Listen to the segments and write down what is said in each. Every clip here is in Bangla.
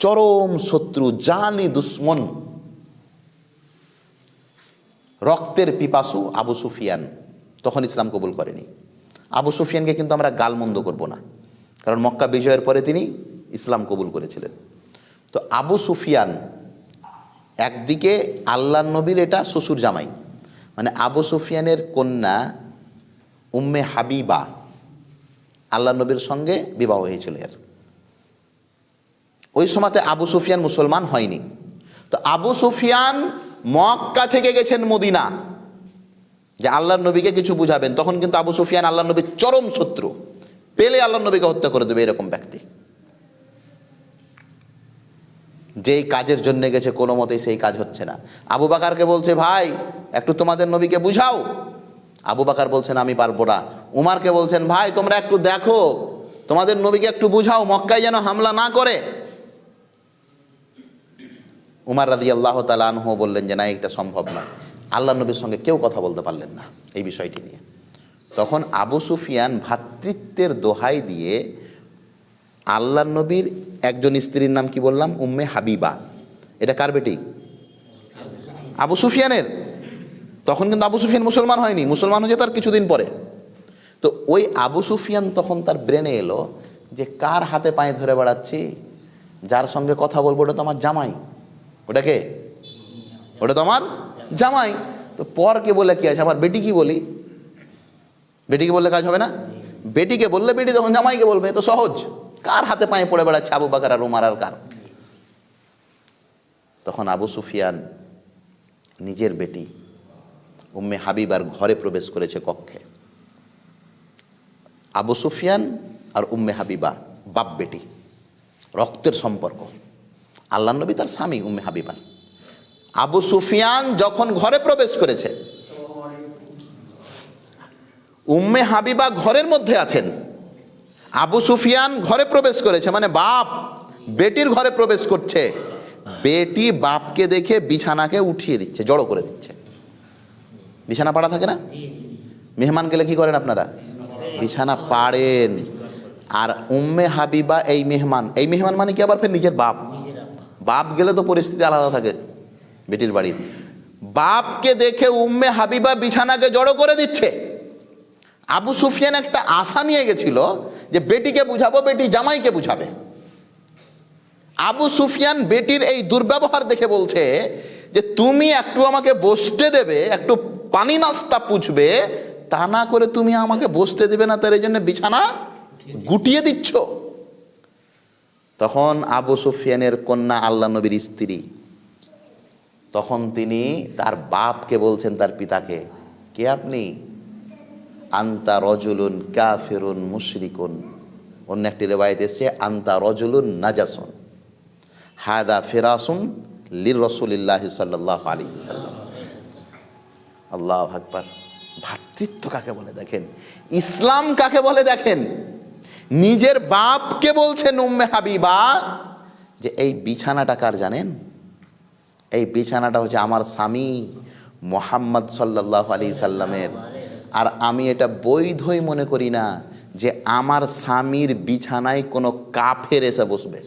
চরম শত্রু, জানি দুশ্মন। রক্তের পিপাসু আবু সুফিয়ান। তখন ইসলাম কবুল করেনি। আবু সুফিয়ানকে কিন্তু আমরা গালমন্দ করব না। কারণ মক্কা বিজয়ের পরে তিনি ইসলাম কবুল করেছিলেন। তো আবু সুফিয়ান একদিকে আল্লাহ নবীর এটা শ্বশুর জামাই। মানে আবু সুফিয়ানের কন্যা উম্মে হাবিবা আল্লাহ নবীর সঙ্গে বিবাহ হয়েছিল এর। ওই সময়তে আবু সুফিয়ান মুসলমান হয়নি। তো আবু সুফিয়ান মক্কা থেকে গেছেন মদিনা। যে আল্লাহ নবীকে কিছু বুঝাবেন। তখন কিন্তু আবু সুফিয়ান আল্লাহ নবীর চরম শত্রু। পেলে আল্লাহ নবীকে হত্যা করে দেবে এরকম ব্যক্তি। যেই কাজের জন্য গেছে কোনো মতেই সেই কাজ হচ্ছে না। আবু বাকারকে বলছে, ভাই, একটু তোমাদের নবীকে বুঝাও। আবু বাকার বলছেন, আমি পারব না। উমারকে বলছেন, ভাই, তোমরা একটু দেখো। তোমাদের নবীকে একটু বুঝাও, মক্কায় যেন হামলা না করে। উমার রাদি আল্লাহ তালানহ বললেন যে, না এটা সম্ভব নয়। আল্লাহ নবীর সঙ্গে কেউ কথা বলতে পারলেন না এই বিষয়টি নিয়ে। তখন আবু সুফিয়ান ভ্রাতৃত্বের দোহাই দিয়ে আল্লাহ নবীর একজন স্ত্রীর নাম কি বললাম? উম্মে হাবিবা। এটা কার বেটি? আবু সুফিয়ানের। তখন কিন্তু আবু সুফিয়ান মুসলমান হয়নি, মুসলমান হয়েছে তার কিছুদিন পরে। তো ওই আবু সুফিয়ান তখন তার ব্রেনে এলো যে, কার হাতে পায়ে ধরে বেড়াচ্ছি? যার সঙ্গে কথা বলব, ওটা তো আমার জামাই। ওটা কে? ওটা তো আমার জামাই। তো পরকে বলে কি আছে? আমার বেটি কি বলি। বেটিকে বললে কাজ হবে না? বেটিকে বললে বেটি, তখন জামাইকে বলবে। তো সহজ। কার হাতে পায়ে পড়ে বেড়াচ্ছে আবু বাকার আর উমার আর কার? তখন আবু সুফিয়ান নিজের বেটি উম্মে হাবিবার ঘরে প্রবেশ করেছে কক্ষে। আবু সুফিয়ান আর উম্মে হাবিবা বাপ বেটি। রক্তের সম্পর্ক। আল্লাহ নবী তার স্বামী উম্মে হাবিবা। আবু সুফিয়ান যখন ঘরে প্রবেশ করেছে উম্মে হাবিবা ঘরের মধ্যে আছেন। আবু সুফিয়ান ঘরে প্রবেশ করেছে মানে বাপ বেটির ঘরে প্রবেশ করছে। বেটি বাপকে দেখে বিছানাকে উঠিয়ে দিচ্ছে জড়ো করে দিচ্ছে। বিছানা পাড়া থাকে না? মেহমান গেলে কি করেন আপনারা? বিছানা পাড়েন। আর উম্মে হাবিবা এই মেহমান এই মেহমান মানে কি আবার ফের নিজের বাপ? বাপ গেলে তো পরিস্থিতি আলাদা থাকে বেটির বাড়ির। বাপকে দেখে উম্মে হাবিবা বিছানাকে জড়ো করে দিচ্ছে। আবু সুফিয়ান একটা আশা নিয়ে গেছিল যে বেটিকে বুঝাবো, বেটি জামাইকে বুঝাবে। আবু সুফিয়ান বেটির এই দুর্ব্যবহার দেখে বলছে যে, তুমি একটু আমাকে বসতে দেবে, একটু পানি নাস্তা পুছবে তা না করে তুমি আমাকে বসতে দেবে না, তার এই জন্য বিছানা গুটিয়ে দিচ্ছ। তখন আবু সুফিয়ানের কন্যা আল্লাহ নবীর স্ত্রী। তখন তিনি তার বাপকে বলছেন, তার পিতাকে, কে আপনি? আন্তা রজুলুন কাফিরুন মুশরিকুন। অন্য একটি রেবায়ত এসছে, আন্তা রজুলুন নাজাসুন। হাদা ফেরাসুন লির রসুলিল্লাহ সাল্লাহ আলী সাল্লাম। আল্লাহ আকবার। ভাতৃত্ব কাকে বলে দেখেন? ইসলাম কাকে বলে দেখেন? নিজের বাপকে বলছেন উম্মে হাবিবা যে, এই বিছানাটা কার জানেন? এই বিছানাটা হচ্ছে আমার স্বামী মোহাম্মদ সাল্লাহ আলী সাল্লামের। আর আমি এটা বৈধই মনে করি না যে আমার স্বামীর বিছানায় কোনো কাফের এসে বসবে।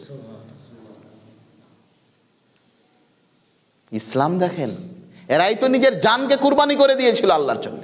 ইসলাম দেখেন? এরাই তো নিজের জানকে কুরবানি করে দিয়েছিল আল্লাহর জন্য।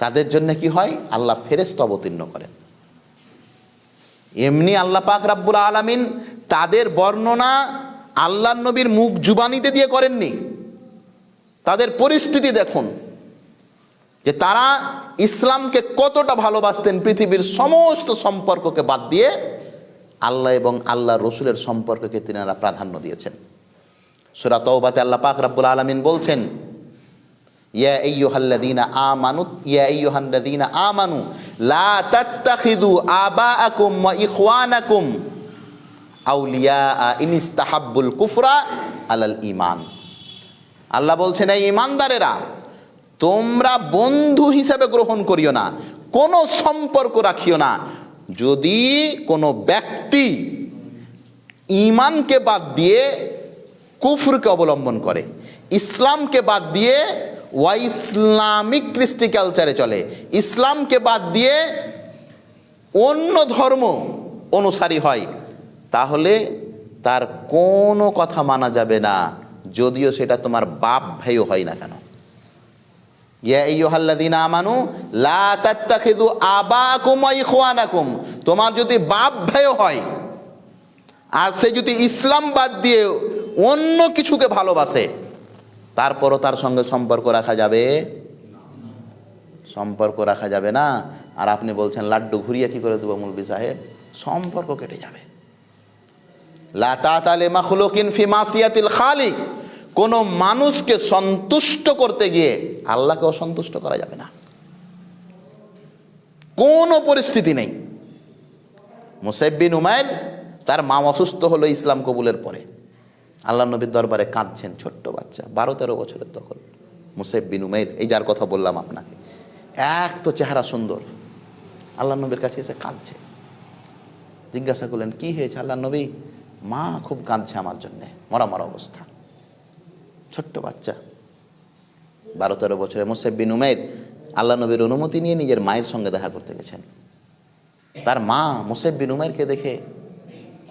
তাদের জন্য কি হয়? আল্লাহ ফেরেস্ত অবতীর্ণ করেন। এমনি আল্লাহ পাক রাব্বুল আলামিন তাদের বর্ণনা আল্লাহ নবীর মুখ জুবানিতে দিয়ে করেননি। তাদের পরিস্থিতি দেখুন, যে তারা ইসলামকে কতটা ভালোবাসতেন, পৃথিবীর সমস্ত সম্পর্ককে বাদ দিয়ে আল্লাহ এবং আল্লাহ রসুলের সম্পর্ককে তিনারা প্রাধান্য দিয়েছেন। সুরা তওবাতে আল্লাহ পাক রাব্বুল আলামিন বলছেন ইয়া ইয়া লা আউলিয়া কুফরা আল্লাহ বলছেন, এই ইমানদারেরা তোমরা বন্ধু হিসেবে গ্রহণ করিও না, কোনো সম্পর্ক রাখিও না। যদি কোনো ব্যক্তি ইমানকে বাদ দিয়ে কুফরকে অবলম্বন করে, ইসলামকে বাদ দিয়ে ওয়া ইসলামিক কৃষ্টি কালচারে চলে। ইসলামকে বাদ দিয়ে অন্য ধর্ম অনুসারী হয়। তাহলে তার কোনো কথা মানা যাবে না, যদিও সেটা তোমার বাপ ভাইও হয় না কেন। তোমার যদি বাপ ভাইও হয়, আর সে যদি ইসলাম বাদ দিয়ে অন্য কিছুকে ভালোবাসে তারপরও তার সঙ্গে সম্পর্ক রাখা যাবে? সম্পর্ক রাখা যাবে না। আর আপনি বলছেন, লাড্ডু ঘুরিয়ে কি করে দেবো মুলবি সাহেব? সম্পর্ক কেটে যাবে। লাতালে মাখলুকিন ফি মাসিয়াতিল খালিক। কোনো মানুষকে সন্তুষ্ট করতে গিয়ে আল্লাহকে অসন্তুষ্ট করা যাবে না। কোনো পরিস্থিতি নেই। মুসাইবিন উমায়ের তার মা অসুস্থ হলো ইসলাম কবুলের পরে। আল্লাহ নবীর দরবারে কাঁদছেন ছোট্ট বাচ্চা বারো তেরো বছরের তখন। মুসাইব বিন উমাইর, এই যার কথা বললাম আপনাকে, এক তো চেহারা সুন্দর। আল্লাহ নবীর কাছে এসে কাঁদছে। জিজ্ঞাসা করলেন, কি হয়েছে আল্লাহ নবী? মা খুব কাঁদছে আমার জন্যে, মরা মরা অবস্থা। ছোট্ট বাচ্চা বারো তেরো বছরের মুসাইব বিন উমাইর আল্লাহ নবীর অনুমতি নিয়ে নিজের মায়ের সঙ্গে দেখা করতে গেছেন। তার মা মুসাইব বিন উমাইরকে দেখে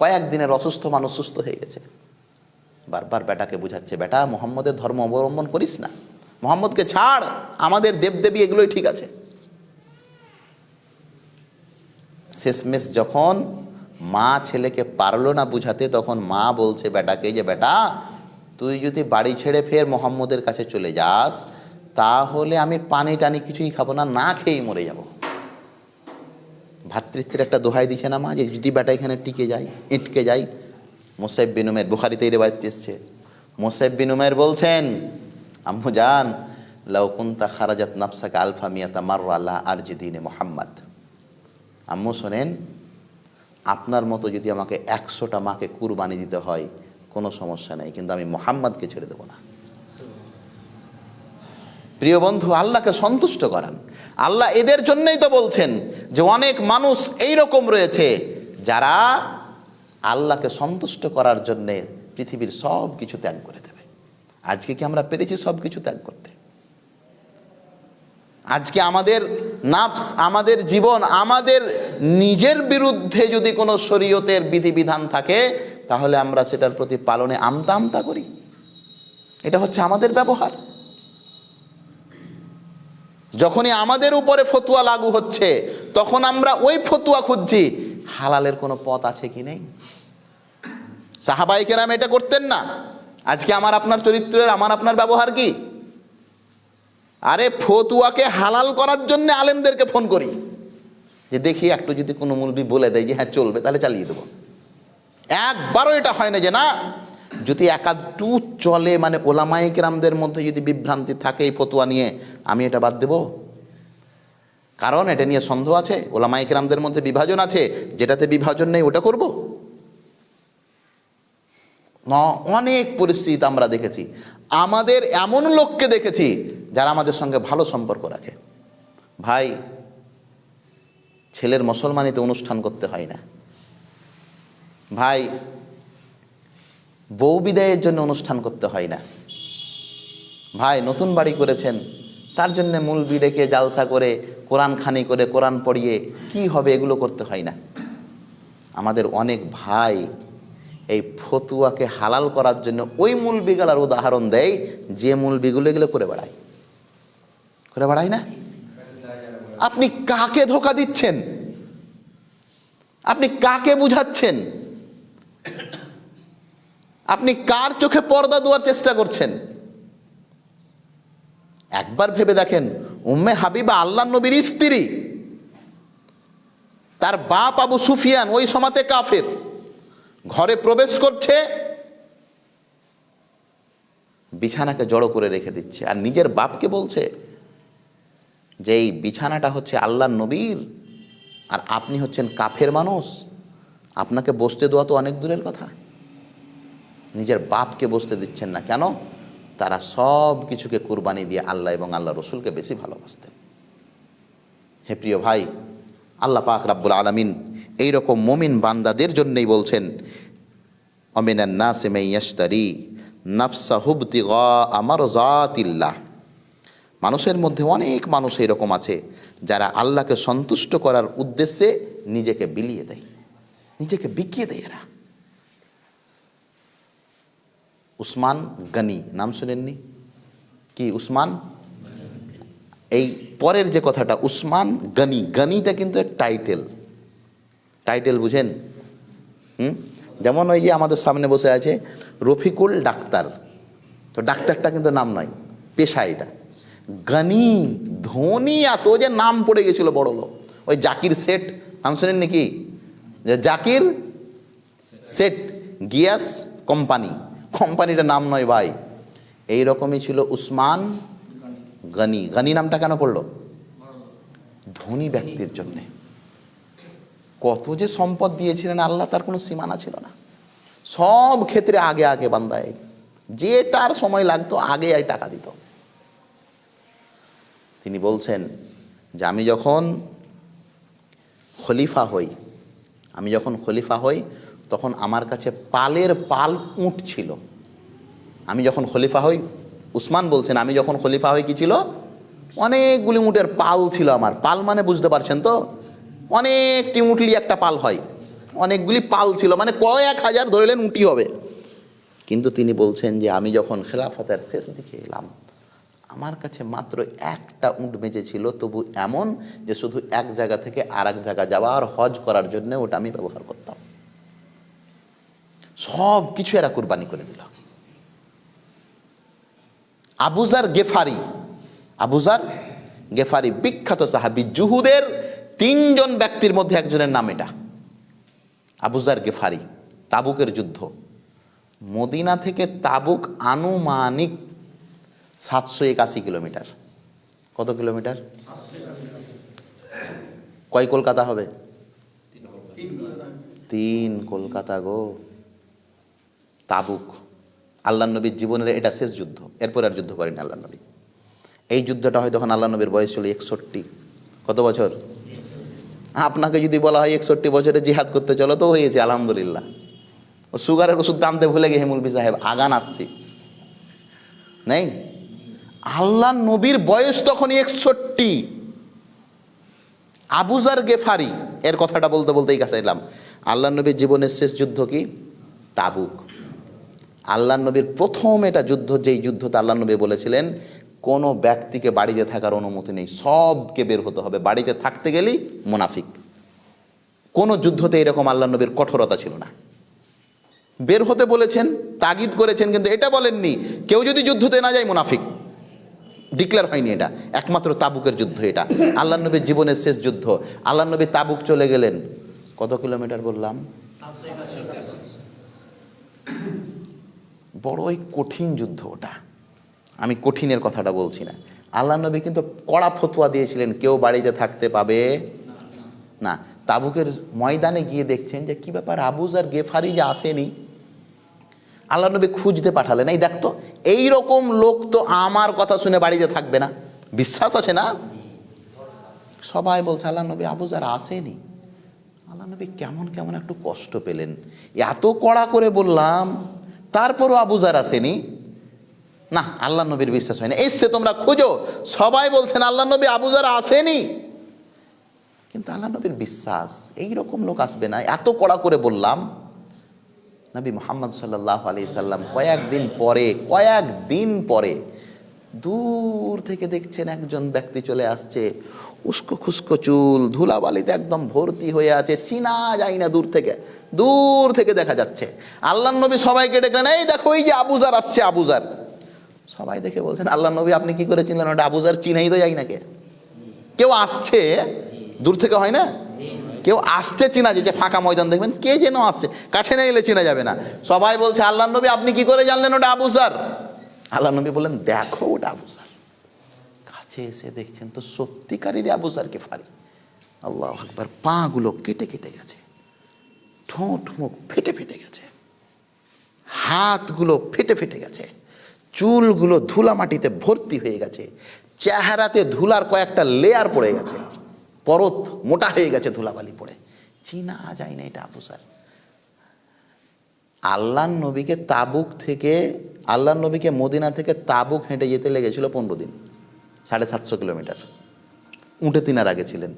কয়েকদিনের অসুস্থ মানুষ সুস্থ হয়ে গেছে। বারবার বেটাকে বুঝাচ্ছে, বেটা, মোহাম্মদের ধর্ম অবলম্বন করিস না। মোহাম্মদকে ছাড়, আমাদের দেবদেবী এগুলোই ঠিক আছে। শেষমেশ যখন মা ছেলেকে পারল না বুঝাতে, তখন মা বলছে বেটাকে যে, বেটা, তুই যদি বাড়ি ছেড়ে ফের মোহাম্মদের কাছে চলে যাস, তাহলে আমি পানি টানি কিছুই খাব না না খেয়েই মরে যাব। ভাতৃত্বের একটা দোহাই দিছে না মা, যে যদি বেটা এখানে টিকে যায় ইটকে যায় মোসাইব বিনুমের বুখারিতে এই রেবায়ত এসছে মোসাইব বিনুমের বলছেন, আম্মু জান লাউকুন্তা খারাজাত নাফসাকে আলফা মিয়াতা মার আল্লাহ আর দিনে মোহাম্মদ। আম্মু শোনেন, আপনার মতো যদি আমাকে একশোটা মাকে কুরবানি দিতে হয়, কোনো সমস্যা নেই, কিন্তু আমি মোহাম্মদকে ছেড়ে দেবো না। প্রিয় বন্ধু, আল্লাহকে সন্তুষ্ট করান। আল্লাহ এদের জন্যই তো বলছেন যে, অনেক মানুষ এই রকম রয়েছে, যারা আল্লাহকে সন্তুষ্ট করার জন্যে পৃথিবীর সব কিছু ত্যাগ করে দেবে। আজকে কি আমরা পেরেছি সব কিছু ত্যাগ করতে? আজকে আমাদের নাফস, আমাদের জীবন, আমাদের নিজের বিরুদ্ধে যদি কোনো শরীয়তের বিধিবিধান থাকে, তাহলে আমরা সেটার প্রতি পালনে আমতা আমতা করি। এটা হচ্ছে আমাদের ব্যবহার। যখনই আমাদের উপরে ফতুয়া লাগু হচ্ছে, তখন আমরা ওই ফতুয়া খুঁজছি হালালের কোনো পথ আছে কি নেই? সাহাবাই কেরাম এটা করতেন না। আজকে আমার আপনার চরিত্রের, আমার আপনার ব্যবহার কি? আরে ফতুয়াকে হালাল করার জন্য আলেমদেরকে ফোন করি। যে দেখি একটু যদি কোনো মুলবি বলে দেয় যে হ্যাঁ চলবে, তাহলে চালিয়ে দেবো। একবারও এটা হয় না যে না, যদি একাধটু চলে মানে ওলামাইক রামদের মধ্যে যদি বিভ্রান্তি থাকে এই ফতুয়া নিয়ে, আমি এটা বাদ দেব? কারণ এটা নিয়ে সন্দেহ আছে ওলামাইক রামদের মধ্যে বিভাজন আছে, যেটাতে বিভাজন নেই ওটা করব? অনেক পরিস্থিতি আমরা দেখেছি, আমাদের এমন লোককে দেখেছি যারা আমাদের সঙ্গে ভালো সম্পর্ক রাখে। ভাই, ছেলের মুসলমানিতে অনুষ্ঠান করতে হয় না। ভাই, বউ বিদায়ের জন্য অনুষ্ঠান করতে হয় না। ভাই, নতুন বাড়ি করেছেন তার জন্য মূল বিডেকে জালসা করে, কোরআন খানি করে, কোরআন পড়িয়ে কি হবে এগুলো করতে হয় না। আমাদের অনেক ভাই এই ফতুয়াকে হালাল করার জন্য ওই মূল বিগালার উদাহরণ দেয়, যে মূল বিগুলো এগুলো করে বেড়ায়। করে বেড়ায় না? আপনি কাকে ধোকা দিচ্ছেন? আপনি কাকে বুঝাচ্ছেন? আপনি কার চোখে পর্দা দেওয়ার চেষ্টা করছেন? একবার ভেবে দেখেন, উম্মে হাবিবা আল্লাহ নবীর স্ত্রী। তার বাপ আবু সুফিয়ান ওই সমাতে কাফের। ঘরে প্রবেশ করছে, বিছানাকে জড়ো করে রেখে দিচ্ছে। আর নিজের বাপকে বলছে যে, এই বিছানাটা হচ্ছে আল্লাহ নবীর, আর আপনি হচ্ছেন কাফের মানুষ। আপনাকে বসতে দেওয়া তো অনেক দূরের কথা। নিজের বাপকে বসতে দিচ্ছেন না। কেন? তারা সব কিছুকে কুরবানি দিয়ে আল্লাহ এবং আল্লাহ রসুলকে বেশি ভালোবাসতেন। হে প্রিয় ভাই, আল্লাহ পাক রাব্বুল আলমিন এইরকম মমিন বান্দাদের জন্যই বলছেন, অমিনান নাসে মেয়াস্তারি নাফসা হুবতি আমার জাতিল্লাহ মানুষের মধ্যে অনেক মানুষ এরকম আছে যারা আল্লাহকে সন্তুষ্ট করার উদ্দেশ্যে নিজেকে বিলিয়ে দেয়, নিজেকে বিকিয়ে দেয় এরা। উসমান গনি, নাম শুনেননি? কি, উসমান? এই পরের যে কথাটা, উসমান গনি, গনিটা কিন্তু এক টাইটেল টাইটেল বুঝেন? হুম? যেমন ওই যে আমাদের সামনে বসে আছে, রফিকুল ডাক্তার। তো ডাক্তারটা কিন্তু নাম নয়, পেশা এটা। গনি, ধনী এত যে নাম পড়ে গেছিল বড় লোক। ওই জাকির সেট, নাম শোনেন নাকি যে জাকির সেট, গিয়াস কোম্পানি। কোম্পানিটার নাম নয় ভাই। এই রকমই ছিল উসমান গনি। গনি নামটা কেন পড়ল? ধনী ব্যক্তির জন্যে। কত যে সম্পদ দিয়েছিলেন আল্লাহ, তার কোনো সীমানা ছিল না। সব ক্ষেত্রে আগে আগে বান্দায়। যেটার সময় লাগতো, আগে আই টাকা দিত। তিনি বলছেন যে, আমি যখন খলিফা হই, আমি যখন খলিফা হই তখন আমার কাছে পালের পাল উঁট ছিল। আমি যখন খলিফা হই, উসমান বলছেন, আমি যখন খলিফা হই কি ছিল? অনেকগুলি উঁটের পাল ছিল আমার। পাল মানে বুঝতে পারছেন তো? অনেকটি উঁটলি একটা পাল হয়। অনেকগুলি পাল ছিল মানে কয়েক হাজার ধরলেন উঁটি হবে। কিন্তু তিনি বলছেন যে, আমি যখন খেলাফতের শেষ দিকে এলাম, আমার কাছে মাত্র একটা উঁট বেঁচে ছিল। তবু এমন যে, শুধু এক জায়গা থেকে আর এক জায়গা যাওয়া আর হজ করার জন্য ওটা আমি ব্যবহার করতাম। সব কিছু এরা কুরবানি করে দিল। আবুজার গেফারি আবুজার গেফারি, বিখ্যাত সাহাবি জুহুদের তিনজন ব্যক্তির মধ্যে একজনের নাম এটা। আবুজার গেফারি, তাবুকের যুদ্ধ। মদিনা থেকে তাবুক আনুমানিক সাতশো একাশি কিলোমিটার। কত কিলোমিটার? কয় কলকাতা হবে? তিন কলকাতা। গো। তাবুক, আল্লাহ নবীর জীবনের এটা শেষ যুদ্ধ, এরপর আর যুদ্ধ করেনি আল্লাহ নবী। এই যুদ্ধটা হয় তখন আল্লাহ নবীর বয়স ছিল একষট্টি। কত বছর? আপনাকে যদি বলা হয় একষট্টি বছরে জিহাদ করতে চলো তো হয়েছে, আলহামদুলিল্লাহ। ও সুগারের ওষুধ আনতে ভুলে গিয়ে হেমুলবি সাহেব, আগান আসছি। নেই? আল্লাহ নবীর বয়স তখন একষট্টি। আবুজার গেফারি, এর কথাটা বলতে বলতেই কাছে এলাম। আল্লাহ নবীর জীবনের শেষ যুদ্ধ কি? তাবুক। আল্লাহ নবীর প্রথম এটা যুদ্ধ, যেই যুদ্ধতে আল্লাহ নবী বলেছিলেন, কোনো ব্যক্তিকে বাড়িতে থাকার অনুমতি নেই, সবকে বের হতে হবে। বাড়িতে থাকতে গেলেই মুনাফিক। কোনো যুদ্ধতে এরকম আল্লাহ নবীর কঠোরতা ছিল না। বের হতে বলেছেন, তাগিদ করেছেন, কিন্তু এটা বলেননি, কেউ যদি যুদ্ধতে না যায় মুনাফিক। ডিক্লেয়ার হয়নি এটা, একমাত্র তাবুকের যুদ্ধ এটা। আল্লাহ নবীর জীবনের শেষ যুদ্ধ। আল্লাহ নবী তাবুক চলে গেলেন। কত কিলোমিটার বললাম? বড়ই কঠিন যুদ্ধ ওটা। আমি কঠিনের কথাটা বলছি না। আল্লাহ নবী কিন্তু কড়া ফতুয়া দিয়েছিলেন, কেউ বাড়িতে থাকতে পাবে না। তাবুকের ময়দানে গিয়ে দেখছেন যে কি ব্যাপার, আবুজ আর গেফারি যে আসেনি, আল্লাহ নবী খুঁজতে পাঠালেন। এই দেখতো এই রকম লোক তো আমার কথা শুনে বাড়িতে থাকবে না। বিশ্বাস আছে না? সবাই বলছে, আল্লাহ নবী, আবুজ আর আসেনি। আল্লাহ নবী কেমন কেমন একটু কষ্ট পেলেন। এত কড়া করে বললাম তারপরও আবুজার আসেনি। না, আল্লাহ নবীর বিশ্বাস হয়নি। এসছে, তোমরা খুঁজো। সবাই বলছেন, আল্লাহ নবী আবুজার আসেনি। কিন্তু আল্লাহ নবীর বিশ্বাস এই রকম লোক আসবে না। এত কড়া করে বললাম, নবী মোহাম্মদ সাল্লাহ আলি সাল্লাম কয়েকদিন পরে কয়েকদিন পরে দূর থেকে দেখছেন একজন ব্যক্তি চলে আসছে। উস্কো খুস্কো চুল, ধুলাবালিতে একদম ভর্তি হয়ে আছে, চিনা যায় না দূর থেকে দূর থেকে দেখা যাচ্ছে। আল্লাহ নবী সবাইকে ডেকলেন, এই দেখো, এই যে আবুজার আসছে, আবুজার। সবাই দেখে বলছেন আল্লাহ নবী আপনি কি করে চিনলেন ওটা আবুজার? চিনাই তো যাই না কে? কেউ আসছে? দূর থেকে হয় না? কেউ আসছে চিনা যে ফাঁকা ময়দান দেখবেন, কে যেন আসছে? কাছে না এলে চিনা যাবে না। সবাই বলছে আল্লাহ নবী আপনি কি করে জানলেন ওটা আবুজার? আল্লাহ নবী বললেন, দেখো ওটা আবুজার কাছে এসে দেখছেন তো সত্যিকারেরই আবুজারকে ফারি আল্লাহ আকবার, পাগুলো কেটে কেটে গেছে। ঠোঁট, মুখ ফেটে ফেটে গেছে। হাতগুলো ফেটে ফেটে গেছে। চুলগুলো ধুলা মাটিতে ভর্তি হয়ে গেছে। চেহারাতে ধুলার কয়েকটা লেয়ার পড়ে গেছে। পরত মোটা হয়ে গেছে ধুলাবালি পড়ে। চিনা যায় না এটা আবু স্যার আল্লাহ নবীকে তাবুক থেকে আল্লাহ নবীকে মদিনা থেকে তাবুক হেঁটে যেতে লেগেছিল পনেরো দিন, সাড়ে সাতশো কিলোমিটার। উঁটে তিনার আগে ছিলেন।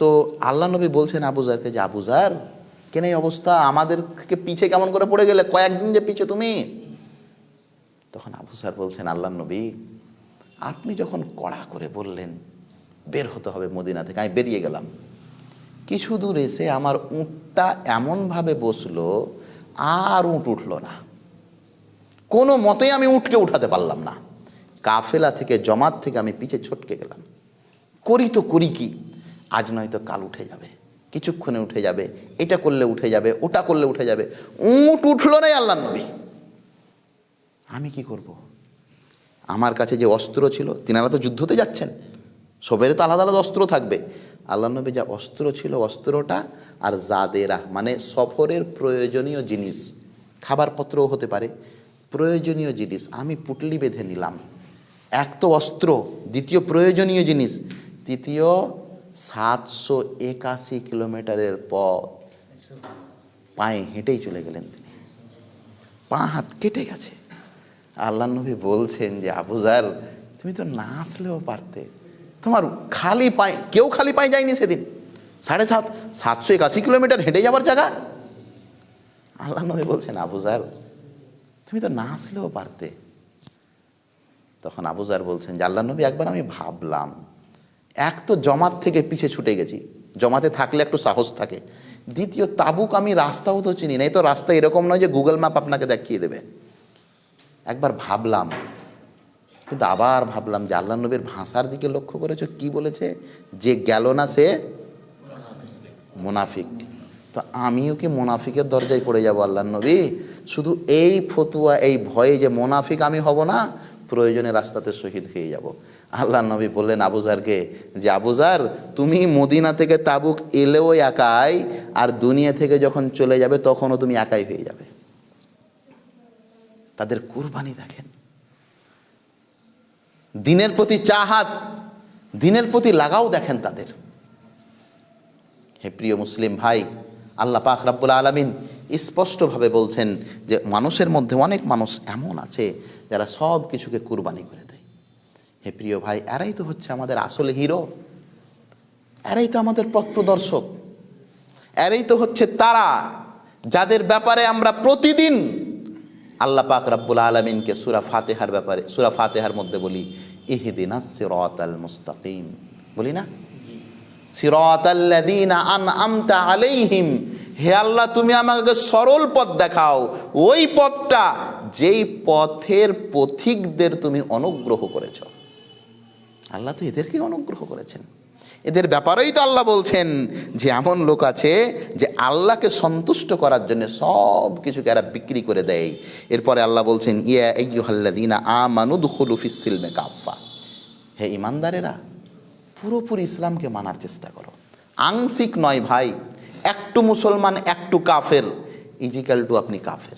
তো আল্লাহ নবী বলছেন আবুজারকে যে আবুজার কেন এই অবস্থা? আমাদের থেকে পিছে কেমন করে পড়ে গেলে? কয়েকদিন যে পিছে তুমি? তখন আবুজার বলছেন আল্লাহ নবী, আপনি যখন কড়া করে বললেন, বের হতে হবে মদিনা থেকে, আমি বেরিয়ে গেলাম। কিছু দূর এসে আমার উঁটটা এমনভাবে বসল, আর উঁট উঠল না। কোনো মতেই আমি উঠকে উঠাতে পারলাম না। কাফেলা থেকে, জমাত থেকে আমি পিছে ছটকে গেলাম। করি তো করি কি? আজ নয়তো কাল উঠে যাবে। কিছুক্ষণে উঠে যাবে। এটা করলে উঠে যাবে, ওটা করলে উঠে যাবে। উঁট উঠল না আল্লাহ নবী। আমি কি করব। আমার কাছে যে অস্ত্র ছিল, তিনারা তো যুদ্ধতে যাচ্ছেন। সবের তো আলাদা আলাদা অস্ত্র থাকবে। আল্লাহ নবী যা অস্ত্র ছিল, অস্ত্রটা আর জাদেরা মানে সফরের প্রয়োজনীয় জিনিস। খাবারপত্রও হতে পারে প্রয়োজনীয় জিনিস, আমি পুটলি বেঁধে নিলাম। এক তো অস্ত্র, দ্বিতীয় প্রয়োজনীয় জিনিস, তৃতীয় সাতশো একাশি কিলোমিটারের পথ। পায়ে হেঁটেই চলে গেলেন তিনি। পা হাত কেটে গেছে। আল্লাহ নবী বলছেন যে আবুজার তুমি তো না আসলেও পারতে। তোমার খালি পায়ে, কেউ খালি পায়ে যায়নি সেদিন। সাড়ে সাত, সাতশো একাশি কিলোমিটার হেঁটে যাবার জায়গা? আল্লাহ নবী বলছেন আবুজার তুমি তো না আসলেও পারতে। তখন আবুজার বলছেন, যে আল্লাহ নবী একবার আমি ভাবলাম, এক তো জমাত থেকে পিছে ছুটে গেছি। জমাতে থাকলে একটু সাহস থাকে। দ্বিতীয়, তাবুক আমি রাস্তাও তো চিনি না। এই তো রাস্তা এরকম নয় যে গুগল ম্যাপ আপনাকে দেখিয়ে দেবে। একবার ভাবলাম, কিন্তু আবার ভাবলাম যে আল্লাহ নবীর ভাষার দিকে লক্ষ্য করেছ, কি বলেছে? যে গেল না সে মোনাফিক। তো আমিও কি মোনাফিকের দরজায় পড়ে যাব আল্লাহ নবী? শুধু এই ফতুয়া, এই ভয়ে যে মোনাফিক আমি হব না, প্রয়োজনে রাস্তাতে শহীদ হয়ে যাব। আল্লাহ নবী বললেন আবুজারকে যে আবুজার তুমি মদিনা থেকে তাবুক এলেও একাই, আর দুনিয়া থেকে যখন চলে যাবে, তখনও তুমি একাই হয়ে যাবে। তাদের কুরবানি দেখেন। দিনের প্রতি চাহাত, দিনের প্রতি লাগাও দেখেন তাদের। হে প্রিয় মুসলিম ভাই আল্লাহ পাক রাব্বুল আলমিন স্পষ্টভাবে বলছেন যে মানুষের মধ্যে অনেক মানুষ এমন আছে যারা সব কিছুকে কুরবানি করে দেয়। হে প্রিয় ভাই, এরাই তো হচ্ছে আমাদের আসলে হিরো। এরাই তো আমাদের পথ প্রদর্শক। এরাই তো হচ্ছে তারা যাদের ব্যাপারে আমরা প্রতিদিন আল্লাহ পাক রাব্বুল আলমিনকে সুরা ফাতেহার ব্যাপারে, সুরা ফাতেহার মধ্যে বলি ইহদিন সিরাতাল মুস্তাকিম। বলি না? সিরাতাল্লাযীনা আনআমতা আলাইহিম। হে আল্লাহ, তুমি আমাকে সরল পথ দেখাও। ওই পথটা যেই পথের পথিকদের তুমি অনুগ্রহ করেছ। আল্লাহ তো এদেরকে অনুগ্রহ করেছেন। এদের ব্যাপারেই তো আল্লাহ বলছেন যে এমন লোক আছে যে আল্লাহকে সন্তুষ্ট করার জন্য সব কিছুকে এরা বিক্রি করে দেয়। এরপরে আল্লাহ বলছেন, ইয়া আইয়ুহাল্লাযীনা আমানু দুখুলু ফিস সিলমে কাফা হে ইমানদারেরা পুরোপুরি ইসলামকে মানার চেষ্টা করো। আংশিক নয় ভাই, একটু মুসলমান, একটু কাফের, ইজিক্যাল টু আপনি কাফের।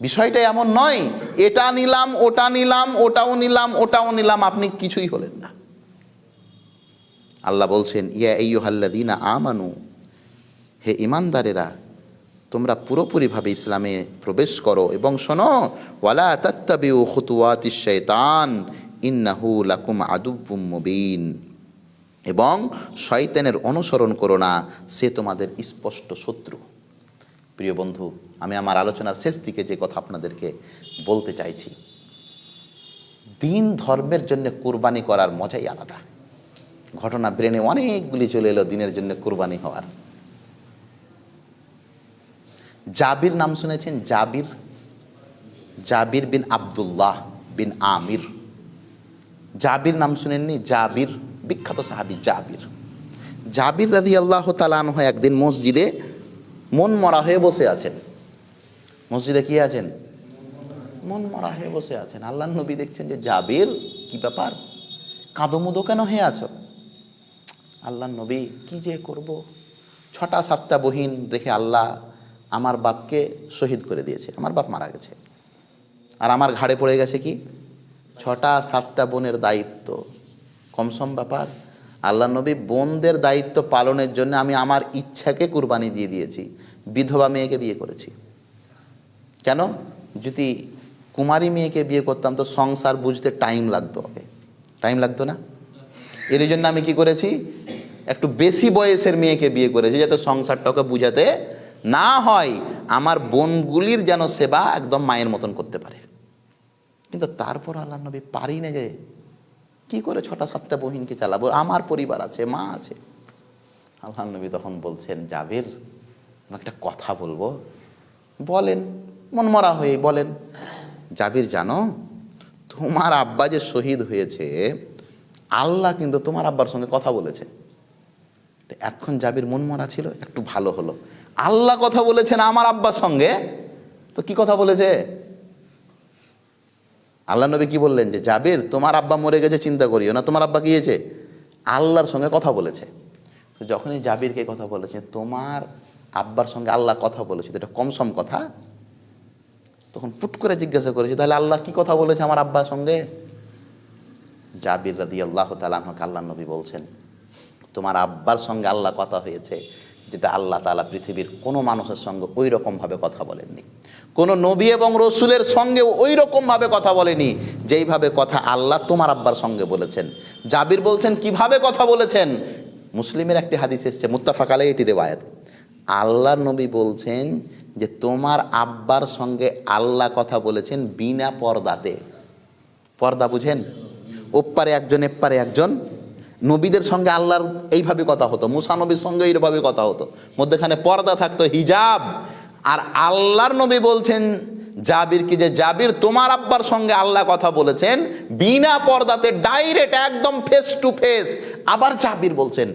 বিষয়টা এমন নয়, এটা নিলাম, ওটা নিলাম, ওটাও নিলাম ওটাও নিলাম, আপনি কিছুই হলেন না। আল্লাহ বলছেন, ইয়া এই দিনা আমানু, হে ইমানদারেরা, তোমরা পুরোপুরিভাবে ইসলামে প্রবেশ করো এবং শোনো, ওয়ালা তাত্তাবিউ খুতুয়াতি শয়তান ইন্নাহু লাকুম আদুব্বুম মুবিন। এবং শয়তানের অনুসরণ করো না, সে তোমাদের স্পষ্ট শত্রু। প্রিয় বন্ধু, আমি আমার আলোচনার শেষ দিকে যে কথা আপনাদেরকে বলতে চাইছি, দিন ধর্মের জন্য কুরবানি করার মজাই আলাদা। ঘটনা ব্রেনে অনেকগুলি চলে এলো দিনের জন্য কুরবানি হওয়ার। জাবির নাম শুনেছেন? জাবির? জাবির বিন আব্দুল্লাহ বিন আমির। জাবির নাম শুনেননি, জাবির, বিখ্যাত সাহাবি জাবির। জাবির রাদি আল্লাহ তালানহ একদিন মসজিদে মন মরা হয়ে বসে আছেন। মসজিদে কি আছেন? মন মরা হয়ে বসে আছেন। আল্লাহ নবী দেখছেন যে জাবির, কি ব্যাপার? কাঁদো মুদো কেন হয়ে আছো? আল্লাহ নবী, কি যে করব? ছটা সাতটা বহিন রেখে আল্লাহ আমার বাপকে শহীদ করে দিয়েছে। আমার বাপ মারা গেছে। আর আমার ঘাড়ে পড়ে গেছে কি? ছটা সাতটা বোনের দায়িত্ব। কমসম ব্যাপার, আল্লাহ নবী বোনদের দায়িত্ব পালনের জন্য আমি আমার ইচ্ছাকে কুরবানি দিয়ে দিয়েছি, বিধবা মেয়েকে বিয়ে করেছি। কেন? যদি কুমারী মেয়েকে বিয়ে করতাম তো সংসার বুঝতে টাইম লাগতো হবে টাইম লাগতো না? এর জন্য আমি কি করেছি? একটু বেশি বয়সের মেয়েকে বিয়ে করেছি যাতে সংসারটাকে বুঝাতে না হয়, আমার বোনগুলির যেন সেবা একদম মায়ের মতন করতে পারে। কিন্তু তারপর আল্লাহ নবী পারি না যে, কি করে ছটা সাতটা বহিনকে চালাবো? আমার পরিবার আছে, মা আছে। আল্লাহ নবী তখন বলছেন, জাবির আমি একটা কথা বলব। বলেন, মনমরা হয়ে বলেন, জাবির, জানো, তোমার আব্বা যে শহীদ হয়েছে, আল্লাহ কিন্তু তোমার আব্বার সঙ্গে কথা বলেছে। তো এতক্ষণ জাবির মনমরা ছিল, একটু ভালো হলো। আল্লাহ কথা বলেছেন আমার আব্বার সঙ্গে? তো কি কথা বলেছে? আল্লাহ নবী কি বললেন যে, জাবির, তোমার আব্বা মরে গেছে, চিন্তা করিও না, তোমার আব্বা গিয়েছে? আল্লাহর সঙ্গে কথা বলেছে। তো যখনই জাবিরকে কথা বলেছে, তোমার আব্বার সঙ্গে আল্লাহ কথা বলেছে এটা কমসম কথা। তখন পুট করে জিজ্ঞাসা করেছে, তাহলে আল্লাহ কি কথা বলেছে আমার আব্বার সঙ্গে? জাবির রাদি আল্লাহ তালাহকে আল্লাহ নবী বলছেন, তোমার আব্বার সঙ্গে আল্লাহ কথা হয়েছে। যেটা আল্লাহ তালা পৃথিবীর কোনো মানুষের সঙ্গে ওই রকমভাবে কথা বলেননি। কোনো নবী এবং রসুলের সঙ্গে ওই রকমভাবে কথা বলেনি, যেইভাবে কথা আল্লাহ তোমার আব্বার সঙ্গে বলেছেন। জাবির বলছেন, কীভাবে কথা বলেছেন? মুসলিমের একটি হাদিস এসছে মুত্তাফাকালে এটি রেওয়ায়ত। আল্লাহ নবী বলছেন যে, তোমার আব্বার সঙ্গে আল্লাহ কথা বলেছেন বিনা পর্দাতে। পর্দা বুঝেন? ওপারে একজন, এপারে একজন নবীদের সঙ্গে আল্লাহর এইভাবে কথা হতো, মুসা নবীর সঙ্গে এইভাবে কথা হতো। মধ্যেখানে পর্দা থাকতো, হিজাব। আর আল্লাহর নবী বলছেন, জাবির কি যে, জাবির তোমার আব্বার সঙ্গে আল্লাহ কথা বলেছেন, বিনা পর্দাতে ডাইরেক্ট একদম ফেস টু ফেস আবার জাবির বলছেন,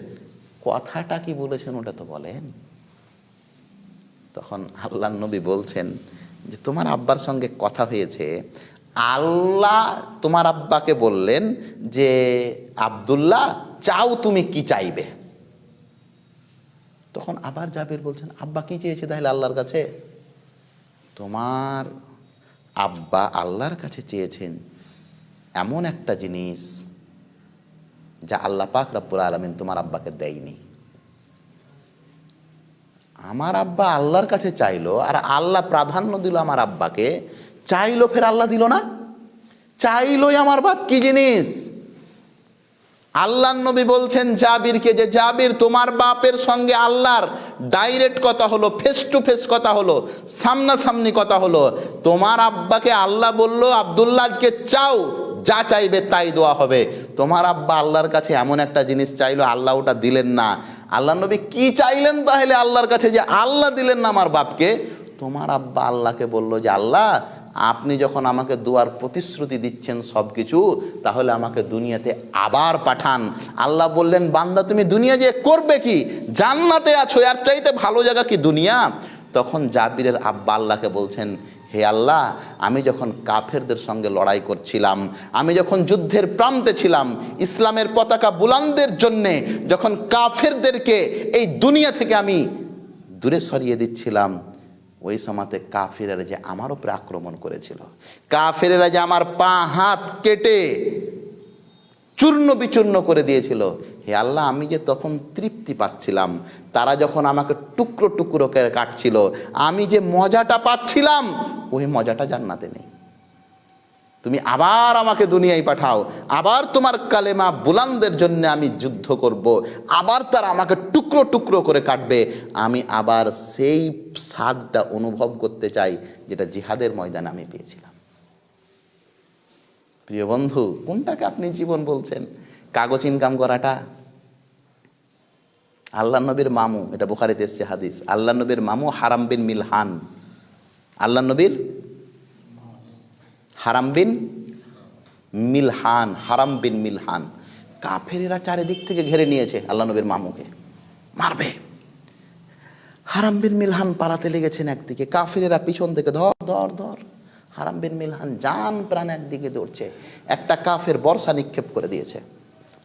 কথাটা কি বলেছেন ওটা তো বলেন। তখন আল্লাহ নবী বলছেন যে, তোমার আব্বার সঙ্গে কথা হয়েছে আল্লাহ তোমার আব্বাকে বললেন যে, আব্দুল্লাহ, চাও তুমি কি চাইবে? তখন আবার জাবির বলছেন, আব্বা কি চেয়েছে তাহলে আল্লাহর কাছে? তোমার আব্বা আল্লাহর কাছে চেয়েছেন এমন একটা জিনিস যা আল্লাহ পাক রব্বুল আলমিন তোমার আব্বাকে দেয়নি। আমার আব্বা আল্লাহর কাছে চাইলো আর আল্লাহ প্রাধান্য দিল আমার আব্বাকে চাইলো ফের আল্লাহ দিল না? চাইলোই আমার বাপ, কি জিনিস? আল্লাহ নবী বলছেন, জাবিরকে যে জাবির তোমার বাপের সঙ্গে আল্লাহর ডাইরেক্ট কথা হলো ফেস টু ফেস কথা হলো, সামনাসামনি কথা হলো, তোমার আব্বাকে আল্লাহ বলল, আবদুল্লাহকে চাও, যা চাইবে তাই দোয়া হবে। তোমার আব্বা আল্লাহর কাছে এমন একটা জিনিস চাইলো, আল্লাহ ওটা দিলেন না। আল্লাহ নবী কি চাইলেন তাহলে আল্লাহর কাছে যে আল্লাহ দিলেন না আমার বাপকে? তোমার আব্বা আল্লাহকে বলল যে, আল্লাহ আপনি যখন আমাকে দুয়ার প্রতিশ্রুতি দিচ্ছেন সব কিছু তাহলে আমাকে দুনিয়াতে আবার পাঠান। আল্লাহ বললেন, বান্দা, তুমি দুনিয়া যে করবে কি? জান্নাতে আছো আর চাইতে ভালো জায়গা কি দুনিয়া? তখন জাবিরের আব্বা আল্লাহকে বলছেন, হে আল্লাহ, আমি যখন কাফেরদের সঙ্গে লড়াই করছিলাম, আমি যখন যুদ্ধের প্রান্তে ছিলাম, ইসলামের পতাকা বুলানদের জন্যে যখন কাফেরদেরকে এই দুনিয়া থেকে আমি দূরে সরিয়ে দিচ্ছিলাম ওই সময়তে কাফেরেরা যে আমার উপরে আক্রমণ করেছিল। কাফেরেরা যে আমার পা, হাত কেটে চূর্ণ বিচূর্ণ করে দিয়েছিল। হে আল্লাহ, আমি যে তখন তৃপ্তি পাচ্ছিলাম, তারা যখন আমাকে টুকরো টুকরো করে কাটছিল, আমি যে মজাটা পাচ্ছিলাম, ওই মজাটা জান্নাতে নেই। তুমি আবার আমাকে দুনিয়ায় পাঠাও। আবার তোমার কালেমা বুলানদের জন্য আমি যুদ্ধ করব। আবার তারা আমাকে টুকরো টুকরো করে কাটবে। আমি আবার সেই স্বাদটা অনুভব করতে চাই, যেটা জিহাদের ময়দানে আমি পেয়েছিলাম। প্রিয় বন্ধু, কোনটাকে আপনি জীবন বলছেন? কাগজ ইনকাম করাটা? আল্লাহ নবীর মামু, এটা বুখারিতে এসছে হাদিস। আল্লাহ নবীর মামু হারাম বিন মিলহান। আল্লাহ নবীর হারাম বিন মিলহান, হারাম বিন মিলহান। কাফেরেরা চারিদিক থেকে ঘেরে নিয়েছে আল্লাহ নবীর মামুকে। মারবে। হারাম বিন মিলহান পালাতে লেগেছেন একদিকে। কাফেরেরা পিছন থেকে ধর ধর ধর। হারাম বিন মিলহান জান প্রাণ একদিকে দৌড়ছে। একটা কাফের বর্ষা নিক্ষেপ করে দিয়েছে।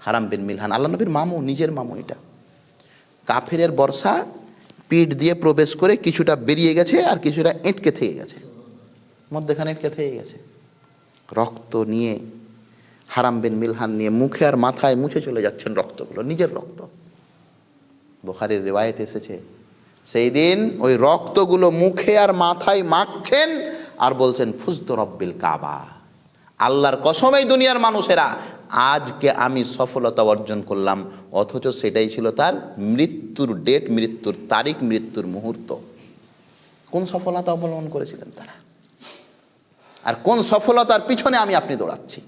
হারাম বিন মিলহান, আল্লাহ নবীর মামু, নিজের মামু এটা। কাফেরের বর্ষা পিঠ দিয়ে প্রবেশ করে কিছুটা বেরিয়ে গেছে আর কিছুটা এঁটকে থেকে গেছে। মধ্যেখানে এঁটকে থেকে গেছে। রক্ত নিয়ে, হারাম বিন মিলহান নিয়ে মুখে আর মাথায় মুছে চলে যাচ্ছেন রক্তগুলো, নিজের রক্ত। বোখারির রেওয়ায়ত এসেছে, সেই দিন ওই রক্তগুলো মুখে আর মাথায় মাখছেন আর বলছেন ফুজদ রব্বিল কাবা। আল্লাহর কসমেই দুনিয়ার মানুষেরা, আজকে আমি সফলতা অর্জন করলাম, অথচ সেটাই ছিল তার মৃত্যুর ডেট মৃত্যুর তারিখ, মৃত্যুর মুহূর্ত। কোন সফলতা অবলম্বন করেছিলেন তারা? আর কোন সফলতার পিছনে আমি আপনি দৌড়াচ্ছি?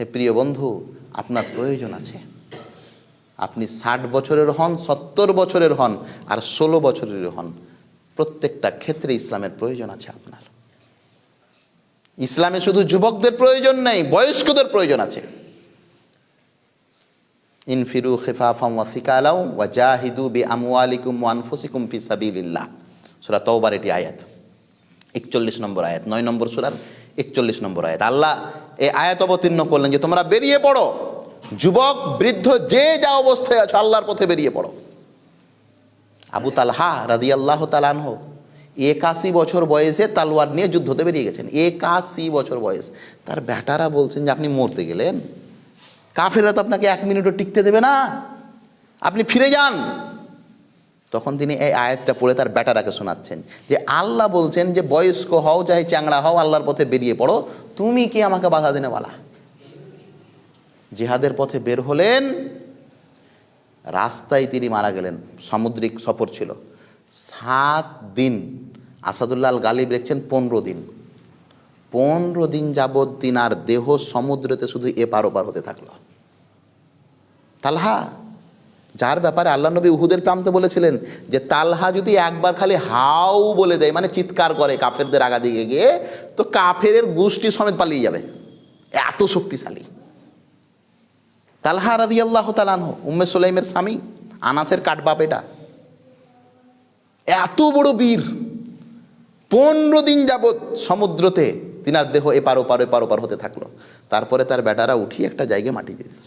হে প্রিয় বন্ধু, আপনার প্রয়োজন আছে। আপনি ষাট বছরের হন, সত্তর বছরের হন, আর ষোলো বছরের হন। প্রত্যেকটা ক্ষেত্রে ইসলামের প্রয়োজন আছে আপনার। ইসলামে শুধু যুবকদের প্রয়োজন নেই, বয়স্কদের প্রয়োজন আছে। ইনফিরু খিফাফাম ওয়া সিকালাও ওয়া জাহিদু বি আমওয়ালিকুম ওয়া আনফুসিকুম ফি এটি আয়াত। একচল্লিশ নম্বর আয়াত, নয় নম্বর সূরার একচল্লিশ নম্বর আয়াত। আল্লাহ এই আয়াত অবতীর্ণ করলেন যে, তোমরা বেরিয়ে পড়ো। যুবক, বৃদ্ধ, যে যা অবস্থায় আছো, আল্লাহর পথে বেরিয়ে পড়ো। আবু তালহা রাদি আল্লাহ তালানহ একাশি বছর বয়সে তালোয়ার নিয়ে যুদ্ধতে বেরিয়ে গেছেন। একাশি বছর বয়স। তার ব্যাটারা বলছেন যে, আপনি মরতে গেলেন। কাফেররা তো আপনাকে এক মিনিটও টিকতে দেবে না। আপনি ফিরে যান। তখন তিনি এই আয়াতটা পড়ে তার বেটারাকে শোনাচ্ছেন যে আল্লাহ বলছেন যে বয়স্ক হও চাই চ্যাংড়া হও, আল্লাহর পথে বেরিয়ে পড়ো। তুমি কি আমাকে বাধা দিনে বলা? জেহাদের পথে বের হলেন, রাস্তায় তিনি মারা গেলেন, সামুদ্রিক সফর ছিল। সাত দিন, আসাদুল্লাহ গালিব লিখছেন পনেরো দিন। পনেরো দিন যাবৎ দিন আর দেহ সমুদ্রেতে শুধু এপার ওপার হতে থাকল। তালহা যার ব্যাপারে আল্লাহ নবী উহুদের প্রান্তে বলেছিলেন যে, তালহা যদি একবার খালি হাউ বলে দেয় মানে চিৎকার করে কাফেরদের আগা দিকে গিয়ে, তো কাফের গোষ্ঠী সমেত পালিয়ে যাবে। এত শক্তিশালী। তালহা রাদি আল্লাহ তালানহ উম্মে সুলাইমের স্বামী, আনাসের কাঠবাপ এটা। এত বড় বীর, পনেরো দিন যাবৎ সমুদ্রতে তিনার দেহ এপার ওপার এপার ওপার হতে থাকল। তারপরে তার বেটারা উঠিয়ে একটা জায়গায় মাটি দিয়ে দিল।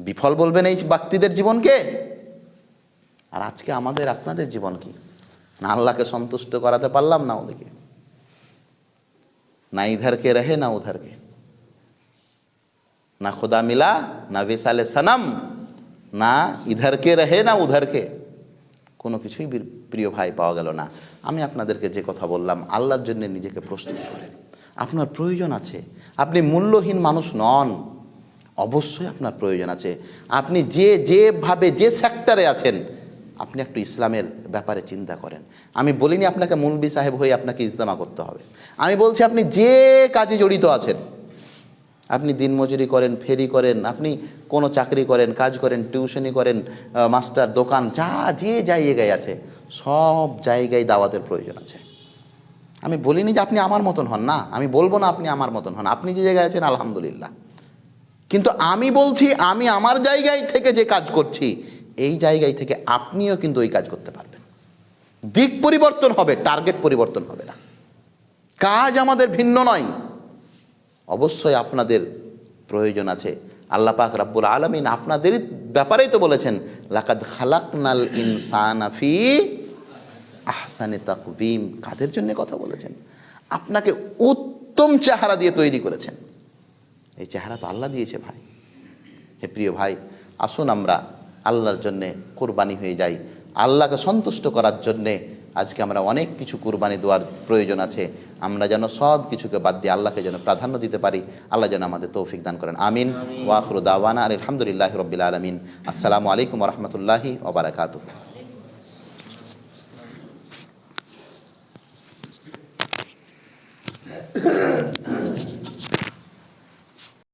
বিফল বলবেন এই ব্যক্তিদের জীবনকে? আর আজকে আমাদের, আপনাদের জীবন কি? না আল্লাহকে সন্তুষ্ট করাতে পারলাম না ওদেরকে না ইধারকে রেহে, না উধারকে। না খোদা মিলা, না বেসালে সনম, না ইধারকে রেহে, না উধারকে। কোনো কিছুই প্রিয় ভাই পাওয়া গেল না। আমি আপনাদেরকে যে কথা বললাম, আল্লাহর জন্য নিজেকে প্রস্তুত করেন। আপনার প্রয়োজন আছে। আপনি মূল্যহীন মানুষ নন। অবশ্যই আপনার প্রয়োজন আছে। আপনি যে যেভাবে যে সেক্টরে আছেন, আপনি একটু ইসলামের ব্যাপারে চিন্তা করেন। আমি বলিনি আপনাকে মুলবি সাহেব হয়ে আপনাকে ইজতেমা করতে হবে। আমি বলছি আপনি যে কাজে জড়িত আছেন, আপনি দিনমজুরি করেন, ফেরি করেন, আপনি কোনো চাকরি করেন, কাজ করেন, টিউশনি করেন মাস্টার, দোকান, যা, যে জায়গায় আছে, সব জায়গায় দাওয়াতের প্রয়োজন আছে। আমি বলিনি যে আপনি আমার মতন হন, না, আমি বলব না আপনি আমার মতন হন। আপনি যে জায়গায় আছেন, আলহামদুলিল্লাহ। কিন্তু আমি বলছি, আমি আমার জায়গায় থেকে যে কাজ করছি, এই জায়গায় থেকে আপনিও কিন্তু ওই কাজ করতে পারবেন। দিক পরিবর্তন হবে, টার্গেট পরিবর্তন হবে না। কাজ আমাদের ভিন্ন নয়। অবশ্যই আপনাদের প্রয়োজন আছে। আল্লাহ পাক রাব্বুল আলমিন আপনাদের ব্যাপারেই তো বলেছেন, লাকাদ খালাকনাল ইনসান ফি আহসানে তাকভিম কাদের জন্য কথা বলেছেন? আপনাকে উত্তম চেহারা দিয়ে তৈরি করেছেন। এই চেহারা তো আল্লাহ দিয়েছে ভাই। হে প্রিয় ভাই আসুন আমরা আল্লাহর জন্যে কোরবানি হয়ে যাই। আল্লাহকে সন্তুষ্ট করার জন্যে আজকে আমরা অনেক কিছু কোরবানি দেওয়ার প্রয়োজন আছে। আমরা যেন সব কিছুকে বাদ দিয়ে আল্লাহকে যেন প্রাধান্য দিতে পারি আল্লাহ যেন আমাদের তৌফিক দান করেন। আমিন। ওয়াখরু দাওয়ানা আলহামদুলিল্লাহ রবিল আলমিন। আসসালামু আলাইকুম রহমতুল্লাহি ওবরাকাতুহ